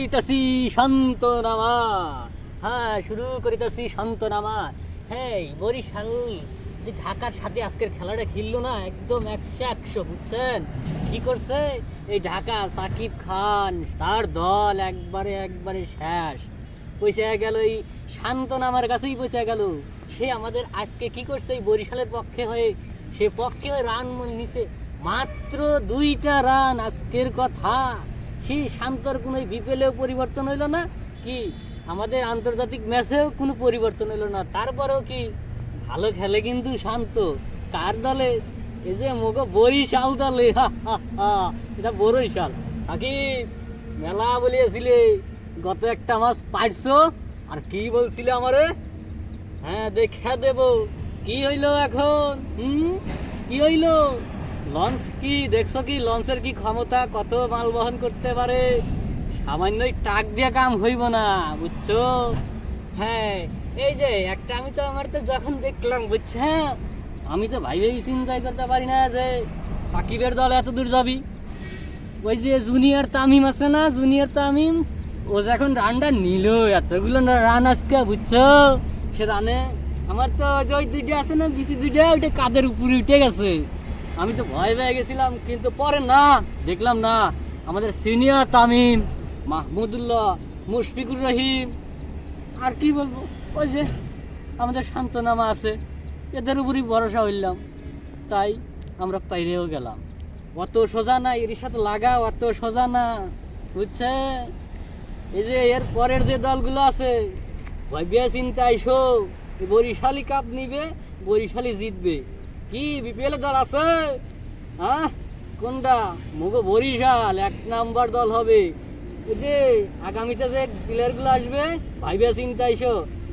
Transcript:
করিতেছি শান্তনামা হ্যাঁ শুরু করিতেছি শান্তনামা হ্যাঁ বরিশাল, যে ঢাকার সাথে আজকের খেলাটা খেললো না, একদম একশো একশো, বুঝছেন? কি করছে? এই ঢাকা সাকিব খান, তার দল একবারে একবারে শেষ। পয়সা গেল এই শান্তনামার কাছেই পৌঁছে গেল। সে আমাদের আজকে কি করছে? এই বরিশালের পক্ষে হয়ে, সে পক্ষে রান নিছে। মাত্র দুইটা রান আজকের কথা। সেই শান্তর কোনো বিপিএলেও পরিবর্তন হইল না, কি আমাদের আন্তর্জাতিক ম্যাচেও কোনো পরিবর্তন হইল না। তারপরেও কি ভালো খেলে কিন্তু শান্ত। কার দলে? এই যে মুখ বরিশাল দলে। এটা বরিশাল। বাকি মেলা বলিয়েছিলে, গত একটা মাস পাইছো? আর কি বলছিলে আমারে? হ্যাঁ দেখা দেব। কি হইল এখন? হুম? কি হইল? লঞ্চ কি দেখছ কি? লঞ্চের কি ক্ষমতা? কত মাল বহন করতে পারে? সামান্য টাক দিয়ে কাম হইব না, বুঝছ? হ্যাঁ এই যে একটা আমি তো আমার তো যখন দেখলাম বুঝছেন আমি তো ভাই ভাই চিন্তাই করতে পারি না যে সাকিবের দল এত দূর যাবি। ওই যে জুনিয়র তামিম আছে না? জুনিয়র তামিম, ও যখন রানটা নিল, এতগুলো রান আজকে, বুঝছ? সে রানে, আমার তো ওই দুইটা আছে না, বিসি দুইটা, ওইটা কাদের উপরে উঠে গেছে? আমি তো ভয় পেয়ে গেছিলাম, কিন্তু পরে না, দেখলাম না। আমাদের সিনিয়র তামিম, মাহমুদুল্লাহ, মুশফিকুর রহিম, আর কি বলব? ওই যে আমাদের শান্তনামা আছে, এদের উপরই ভরসা হইলাম। তাই আমরা পাইরেও গেলাম। অত সোজা না, এর সাথে লাগা অত সোজা না, বুঝছে? এই যে এর পরের যে দলগুলো আছে, ভাবিয়া চিন্তা আইসো বরিশালী কাপ নিবে বরিশালী জিতবে। কি বিপিএল দল আছে? হ্যাঁ কোনটা? মুগো বরিশাল, এক নাম্বার দল হবে। ওই যে, আগামীতে যে প্লেয়ারগুলো আসবে, ভাইবে চিন্তা